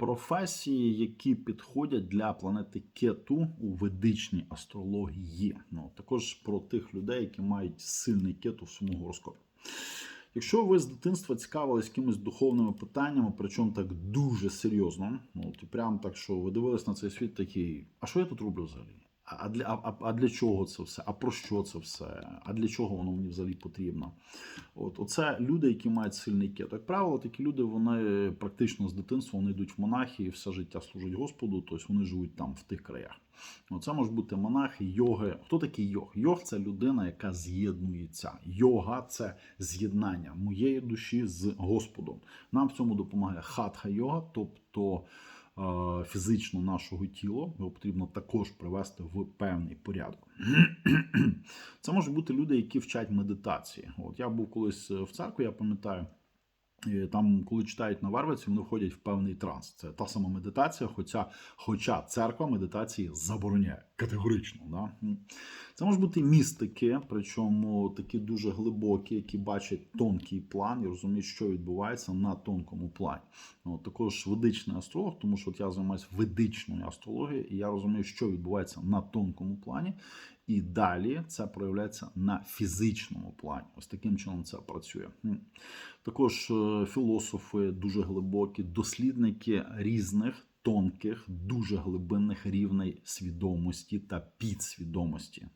професії, які підходять для планети Кету у ведичній астрології. Ну, також про тих людей, які мають сильний кету в своєму гороскопі. Якщо ви з дитинства цікавились якимись духовними питаннями, причому так дуже серйозно, ну от прям так, що ви дивились на цей світ такий, а що я тут роблю взагалі? А для, а, а для чого це все? А про що це все? А для чого воно мені взагалі потрібно? От оце люди, які мають сильний кет. Як правило, такі люди вони практично з дитинства вони йдуть в монахи і все життя служать Господу, тобто вони живуть там в тих краях. Це можуть бути монахи, йоги. Хто такий йог? Йог це людина, яка з'єднується. Йога це з'єднання моєї душі з Господом. Нам в цьому допомагає хатха йога, тобто фізично нашого тіла. Його потрібно також привести в певний порядок. Це можуть бути люди, які вчать медитації. От я був колись в церкві, я пам'ятаю. Там, коли читають на Варвиці, вони входять в певний транс. Це та сама медитація, хоча хоча церква медитації забороняє категорично. Да? Це можуть бути містики, причому такі дуже глибокі, які бачать тонкий план і розуміють, що відбувається на тонкому плані. От, також ведичний астролог, тому що от я займаюся ведичною астрологією, і я розумію, що відбувається на тонкому плані. І далі це проявляється на фізичному плані. Ось таким чином це працює. Також е, філософи дуже глибокі, дослідники різних тонких, дуже глибинних рівней свідомості та підсвідомості.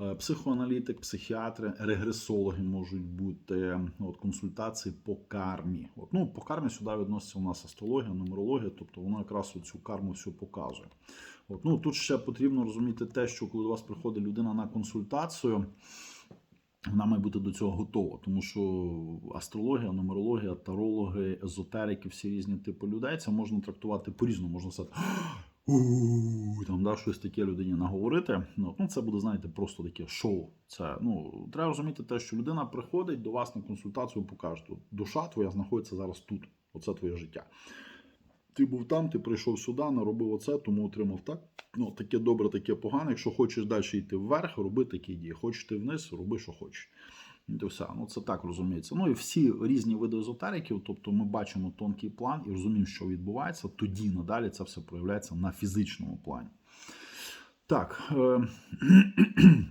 Е, Психоаналітик, психіатри, регресологи можуть бути от, консультації по кармі. От, ну, По кармі сюди відноситься у нас астрологія, нумерологія, тобто воно якраз цю карму всю показує. От, ну, Тут ще потрібно розуміти те, що коли до вас приходить людина на консультацію, вона має бути до цього готова, тому що астрологія, нумерологія, тарологи, езотерики, всі різні типи людей це можна трактувати по-різному. Можна сказати, там да, щось таке людині наговорити. Ну, ну це буде, знаєте, просто таке шоу. Це ну треба розуміти те, що людина приходить до вас на консультацію, покаже, душа твоя знаходиться зараз тут. Оце твоє життя. Ти був там, ти прийшов сюди, наробив оце, тому отримав так. Ну, таке добре, таке погане. Якщо хочеш далі йти вверх, роби такі дії. Хочеш йти вниз, роби, що хочеш. І все. Ну, це так розуміється. Ну і всі різні види езотериків, тобто ми бачимо тонкий план і розуміємо, що відбувається, тоді надалі це все проявляється на фізичному плані. Так. Е-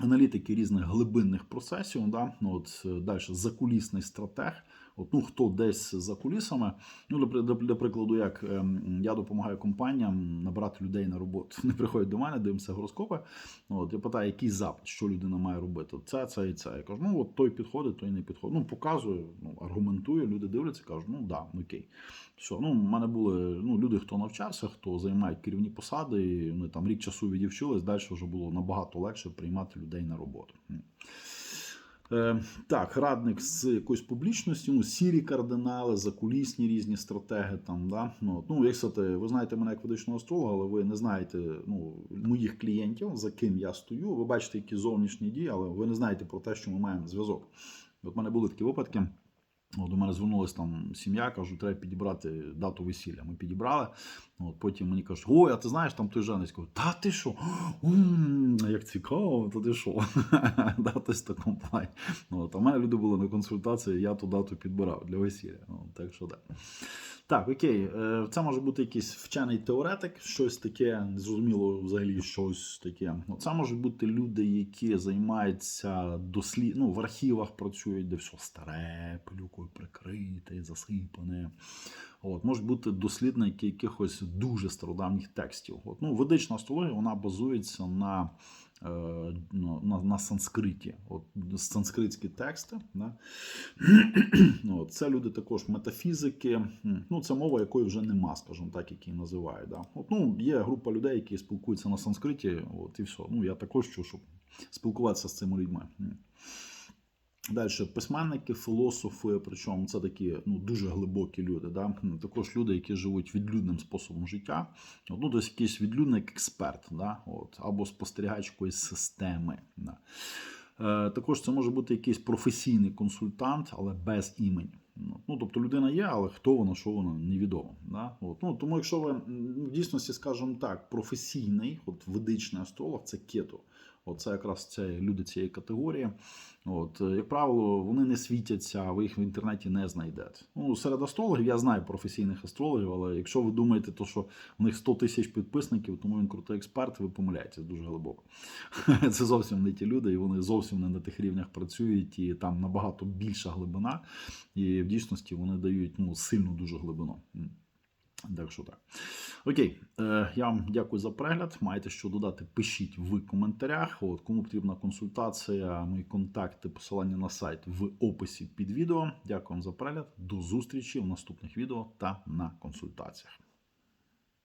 Аналітики різних глибинних процесів, да? ну, от далі закулісний стратег. От, ну, хто десь за кулісами, ну для, прикладу, як ем, я допомагаю компаніям набирати людей на роботу. Вони приходять до мене, дивимося гороскопи. От я питаю, який запит, що людина має робити. Це, це і це. Я кажу, ну от той підходить, той не підходить. Ну показую, ну аргументую. Люди дивляться, кажуть, ну да, окей. Все, ну, в мене були ну, люди, хто навчався, хто займають керівні посади, і вони там рік часу відівчились, далі вже було набагато легше приймати людей на роботу. Е, так, радник з якоїсь публічності, ну, сірі кардинали, закулісні різні стратеги. Там, да? ну, ну, як сказати, ви знаєте мене як ведичного астролога, але ви не знаєте ну, моїх клієнтів, за ким я стою. Ви бачите, які зовнішні дії, але ви не знаєте про те, що ми маємо зв'язок. От в мене були такі випадки. От До мене звернулася там сім'я, кажу, треба підібрати дату весілля. Ми підібрали. От Потім мені кажуть, ой, а ти знаєш там той женець? Кажу, Та ти що? Як цікаво, то ти що? Датись в такому плані. От, А в мене люди були на консультації, я ту дату підбирав для весілля. От, Так що так. Так, окей, е, це може бути якийсь вчений теоретик, щось таке, незрозуміло взагалі щось таке. Це можуть бути люди, які займаються дослід... ну, в архівах працюють, де все старе, пилюкою прикрите, засипане. От, Можуть бути дослідники якихось дуже стародавніх текстів. От, ну, Ведична астрологія вона базується на е, на, на санскриті. От, Санскритські тексти. Да? От, Це люди також метафізики. Ну, Це мова, якої вже нема, скажімо так, які називають. Да? От, ну, Є група людей, які спілкуються на санскриті, от, і все. Ну, Я також чую, щоб спілкуватися з цими людьми. Далі письменники, філософи, причому це такі ну, дуже глибокі люди. Да? Також люди, які живуть відлюдним способом життя. Ну, тобто якийсь відлюдник експерт, да? Або спостерігач якоїсь системи. Да? Е, Також це може бути якийсь професійний консультант, але без імені. Ну, Тобто людина є, але хто вона, що вона, невідомо. Да? От. Ну, Тому, якщо ви в дійсності, скажімо так, професійний, от ведичний астролог, це кето. Оце якраз це люди цієї категорії. От, е, як правило, вони не світяться, ви їх в інтернеті не знайдете. Ну, серед астрологів я знаю професійних астрологів, але якщо ви думаєте, то, що в них 100 тисяч підписників, тому він крутий експерт, ви помиляєтесь дуже глибоко. Це зовсім не ті люди, і вони зовсім не на тих рівнях працюють, і там набагато більша глибина, і в дійсності вони дають ну, сильну дуже глибину. Так що так. Окей, е, я вам дякую за перегляд. Маєте що додати, пишіть в коментарях. От, кому потрібна консультація, мої контакти, посилання на сайт в описі під відео. Дякую вам за перегляд. До зустрічі в наступних відео та на консультаціях.